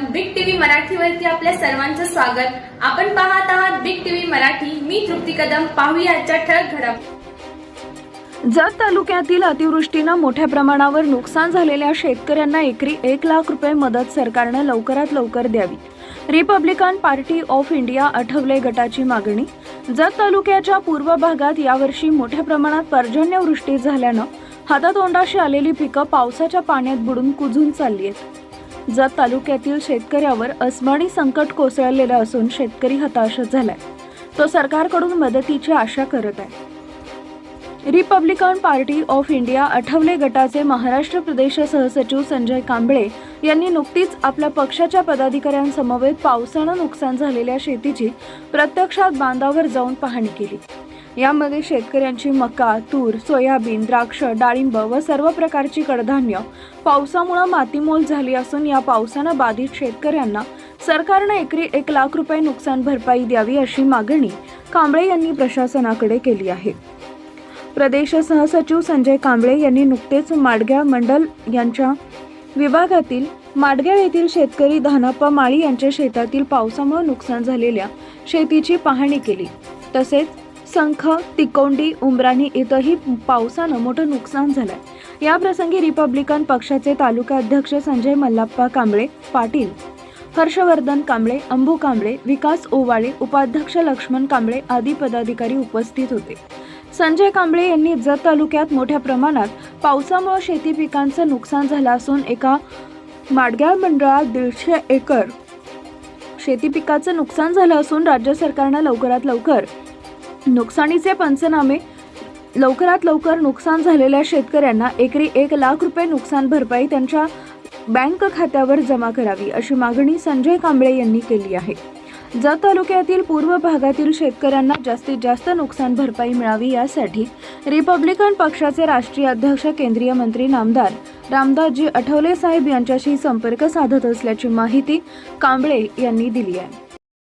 मराठीवरती आपल्या सर्वांचं स्वागत. आपण पाहत आहात बिग टीव्ही मराठी. मी तृप्ती कदम. पाहूया आजच्या ठळक घडामोडी जत तालुक्यातील अतिवृष्टीनं मोठ्या प्रमाणावर नुकसान झालेल्या शेतकऱ्यांना एकरी एक लाख रुपये मदत सरकारनं लवकरात लवकर द्यावी. Republican Party of India Athawale गटाची मागणी. जत तालुक्याच्या पूर्व भागात यावर्षी मोठ्या प्रमाणात पर्जन्यवृष्टी झाल्यानं हातातोंडाशी आलेली पिकं पावसाच्या पाण्यात बुडून कुजून चालली आहेत. जत तालुक्यातील शेतकऱ्यावर अस्मानी संकट कोसळलेलं असून शेतकरी हताश झालाय. तो सरकारकडून मदतीची आशा करत आहे. Republican Party of India Athawale गटाचे महाराष्ट्र प्रदेश सहसचिव संजय कांबळे यांनी नुकतीच आपल्या पक्षाच्या पदाधिकाऱ्यांसमवेत पावसानं नुकसान झालेल्या शेतीची प्रत्यक्षात बांधावर जाऊन पाहणी केली. यामध्ये शेतकऱ्यांची मका तूर सोयाबीन द्राक्ष डाळिंब व सर्व प्रकारची कडधान्य पावसामुळे मातीमोल झाली असून या पावसानं बाधित शेतकऱ्यांना सरकारनं एकरी एक लाख रुपये नुकसान भरपाई द्यावी अशी मागणी कांबळे यांनी प्रशासनाकडे केली आहे. प्रदेश सहसचिव संजय कांबळे यांनी नुकतेच माडग्या मंडल यांच्या विभागातील माडग्याळ येथील शेतकरी धानाप्पा माळी यांच्या शेतातील पावसामुळे नुकसान झालेल्या शेतीची पाहणी केली. तसेच संख तिकोंडी उमराणी इथंही पावसानं मोठं नुकसान झालंय. आहे याप्रसंगी रिपब्लिकन पक्षाचे तालुका अध्यक्ष संजय मल्लाप्पा कांबळे पाटील हर्षवर्धन कांबळे अंबू कांबळे विकास ओवाळे उपाध्यक्ष लक्ष्मण कांबळे आदी पदाधिकारी उपस्थित होते. संजय कांबळे यांनी जत तालुक्यात मोठ्या प्रमाणात पावसामुळे शेती पिकांचं नुकसान झालं असून एका माडग्या मंडळात दीडशे एकर शेती पिकाचं नुकसान झालं असून राज्य सरकारनं लवकरात लवकर नुकसानीचे पंचनामे लवकरात लवकर नुकसान झालेल्या शेतकऱ्यांना एकरी एक लाख रुपये नुकसान भरपाई त्यांच्या बँक खात्यावर जमा करावी अशी मागणी संजय कांबळे यांनी केली आहे. जत तालुक्यातील पूर्व भागातील शेतकऱ्यांना जास्तीत जास्त नुकसान भरपाई मिळावी यासाठी रिपब्लिकन पक्षाचे राष्ट्रीय अध्यक्ष केंद्रीय मंत्री नामदार रामदासजी आठवले साहेब यांच्याशी संपर्क साधत असल्याची माहिती कांबळे यांनी दिली आहे.